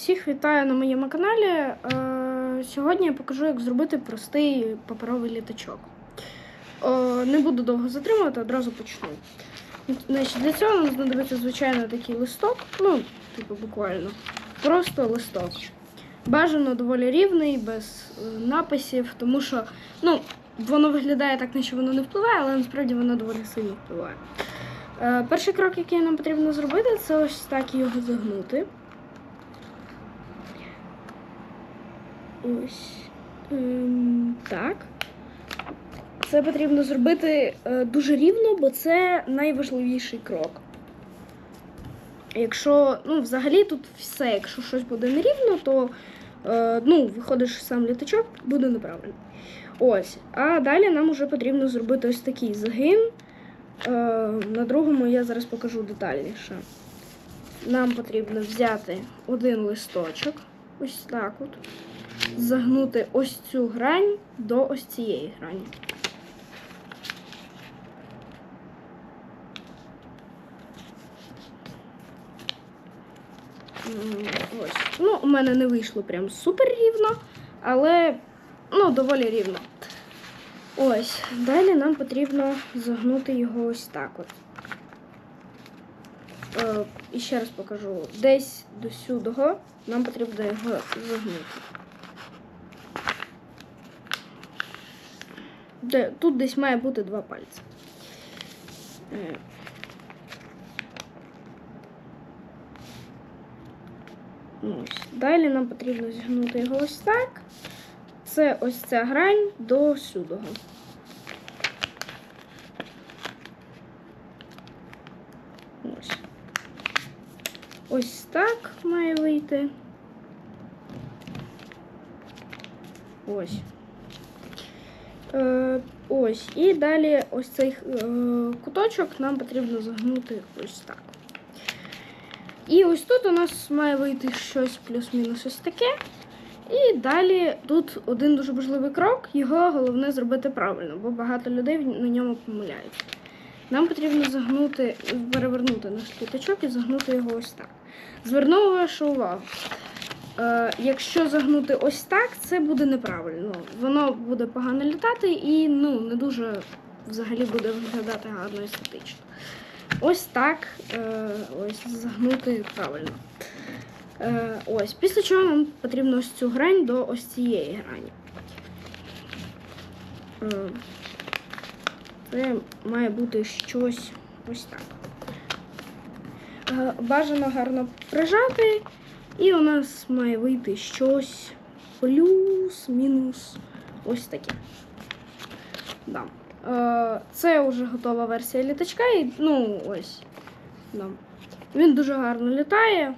Всіх вітаю на моєму каналі. Е, Сьогодні я покажу, як зробити простий паперовий літачок. Е, Не буду довго затримувати, одразу почну. Для цього нам знадобиться звичайно такий листок, ну, типу, буквально. Просто листок. Бажано доволі рівний, без е, написів, тому що ну, воно виглядає так, наче воно не впливає, але насправді воно доволі сильно впливає. Перший крок, який нам потрібно зробити, це ось так його загнути. Ось ем, так. Це потрібно зробити е, дуже рівно, бо це найважливіший крок. Якщо, ну, взагалі тут все, якщо щось буде нерівно, то е, ну, виходиш сам літачок, буде неправильно. Ось. А далі нам вже потрібно зробити ось такий загин. Е, на другому я зараз покажу детальніше. Нам потрібно взяти один листочок, ось так от, загнути ось цю грань до ось цієї грані. Ось. Ну, у мене не вийшло прям супер рівно, але ну, доволі рівно. Ось. Далі нам потрібно загнути його ось так от. Е, і ще раз покажу. Десь до сюди нам потрібно його загнути. Де, тут десь має бути два пальці. Е. Ось. Далі нам потрібно зігнути його ось так. Це ось ця грань до сюдого. Ось. Ось так має вийти. Ось. Е, ось. І далі ось цей е, куточок нам потрібно загнути ось так. І ось тут у нас має вийти щось плюс-мінус ось таке. І далі тут один дуже важливий крок, його головне зробити правильно, бо багато людей на ньому помиляються. Нам потрібно загнути, перевернути наш літачок і загнути його ось так. Зверну вашу увагу. Е, якщо загнути ось так, це буде неправильно. Воно буде погано літати і ну, не дуже взагалі буде виглядати гарно естетично. Ось так е, ось загнути правильно. Е, ось. Після чого нам потрібно ось цю грань до ось цієї грані. Це має бути щось ось так. Бажано гарно прижати, і у нас має вийти щось плюс-мінус ось таке. Да. Е, Це вже готова версія літачка, ну ось. Да. Він дуже гарно літає.